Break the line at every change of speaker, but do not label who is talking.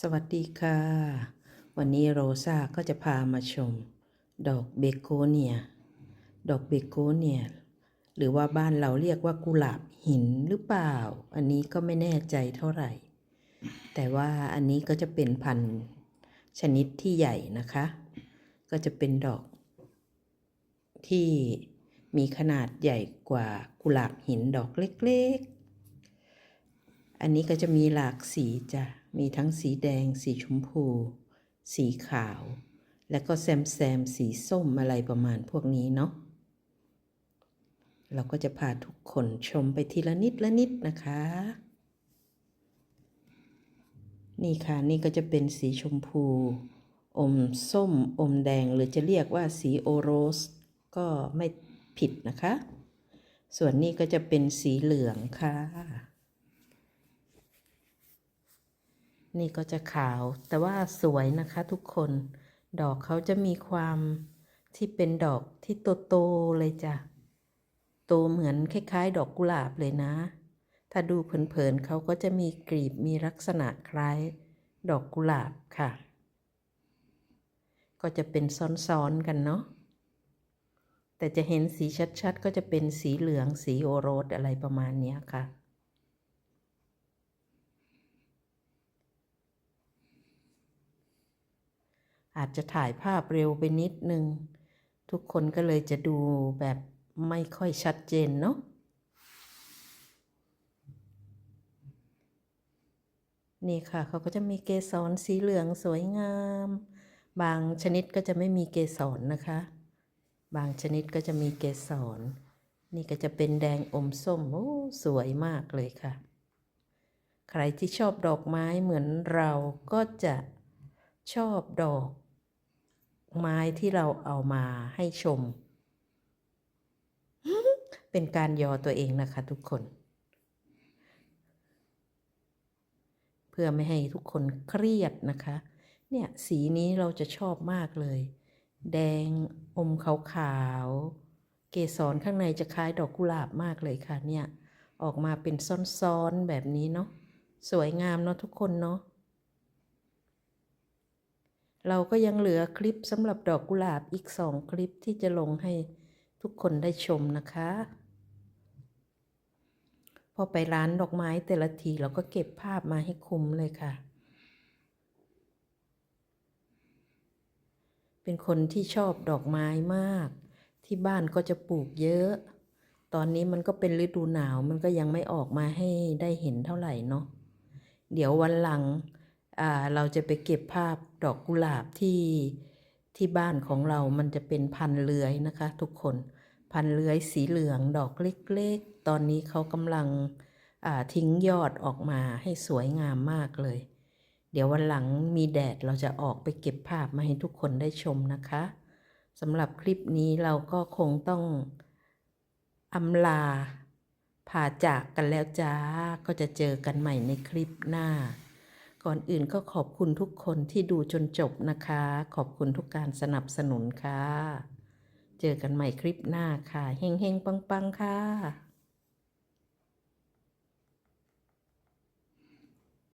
สวัสดีค่ะ วันนี้โรซาก็จะพามาชม ดอกเบโกเนีย ดอกเบโกเนีย หรือว่าบ้านเราเรียกว่ากุหลาบหินหรือเปล่า อันนี้ก็ไม่แน่ใจเท่าไหร่ แต่ว่าอันนี้ก็จะเป็นพันธุ์ชนิดที่ใหญ่นะคะ ก็จะเป็นดอก ที่มีขนาดใหญ่กว่ากุหลาบหินดอกเล็ก ๆ อันนี้ก็จะมีหลากสีจ้ะ มีทั้งสีแดง สีชมพู สีขาว แล้วก็แซมแซมสีส้มอะไรประมาณพวกนี้เนาะ เราก็จะพาทุกคนชมไปทีละนิดละนิดนะคะ นี่ค่ะนี่ก็จะเป็นสีชมพู อมส้ม อมแดง หรือจะเรียกว่าสีโอโรส ก็ไม่ผิดนะคะ ส่วนนี้ก็จะเป็นสีเหลืองค่ะ นี่ก็จะขาวแต่ว่าสวยนะคะทุกคน ดอกเขาจะมีความที่เป็นดอกที่โตๆเลยจ้ะ โตเหมือนคล้ายๆ ดอกกุหลาบเลยนะ ถ้าดูเผินๆเขาก็จะมีกลีบมีลักษณะคล้าย ดอกกุหลาบค่ะ ก็จะเป็นซ้อนๆกันเนาะ แต่จะเห็นสีชัดๆ ก็จะเป็นสีเหลืองสีโอโรสอะไรประมาณนี้ค่ะ อาจจะถ่ายภาพเร็วไปนิดนึง ทุกคนก็เลยจะดูแบบไม่ค่อยชัดเจนเนาะนี่ค่ะเขาก็จะมีเกสรสีเหลืองสวยงาม บางชนิดก็จะไม่มีเกสรนะคะ บางชนิดก็จะมีเกสร นี่ก็จะเป็นแดงอมส้มโอ้สวยมากเลยค่ะ ใครที่ชอบดอกไม้เหมือนเราก็จะชอบดอก ไม้ที่เราเอามาให้ชม เป็นการยอตัวเองนะคะทุกคน เพื่อไม่ให้ทุกคนเครียดนะคะ เนี่ยสีนี้เราจะชอบมากเลย แดงอมขาวๆ เกสรข้างในจะคล้ายดอกกุหลาบมากเลยค่ะเนี่ย ออกมาเป็นซ้อนๆแบบนี้เนาะ สวยงามเนาะทุกคนเนาะ เราก็ยังเหลือคลิปสำหรับดอกกุหลาบอีกสองคลิปที่จะลงให้ทุกคนได้ชมนะคะ พอไปร้านดอกไม้แต่ละทีเราก็เก็บภาพมาให้คุ้มเลยค่ะ เป็นคนที่ชอบดอกไม้มาก ที่บ้านก็จะปลูกเยอะ ตอนนี้มันก็เป็นฤดูหนาวมันก็ยังไม่ออกมาให้ได้เห็นเท่าไหร่เนาะเดี๋ยววันหลัง เราจะไปเก็บภาพดอกกุหลาบที่ที่บ้านของเรามันจะเป็นพันเลื้อยนะคะ ทุกคนพันเลื้อยสีเหลืองดอกเล็กๆ ตอนนี้เขากำลังทิ้งยอดออกมาให้สวยงามมากเลย เดี๋ยววันหลังมีแดดเราจะออกไปเก็บภาพมาให้ทุกคนได้ชมนะคะสำหรับคลิปนี้เราก็คงต้องอำลาผ่าจากกันแล้วจ้า ก็จะเจอกันใหม่ในคลิปหน้า ก่อนอื่นก็ขอบคุณทุกคนที่ดูจนจบนะคะ ขอบคุณทุกการสนับสนุนค่ะ เจอกันใหม่คลิปหน้าค่ะ เฮงเฮงปังปังค่ะ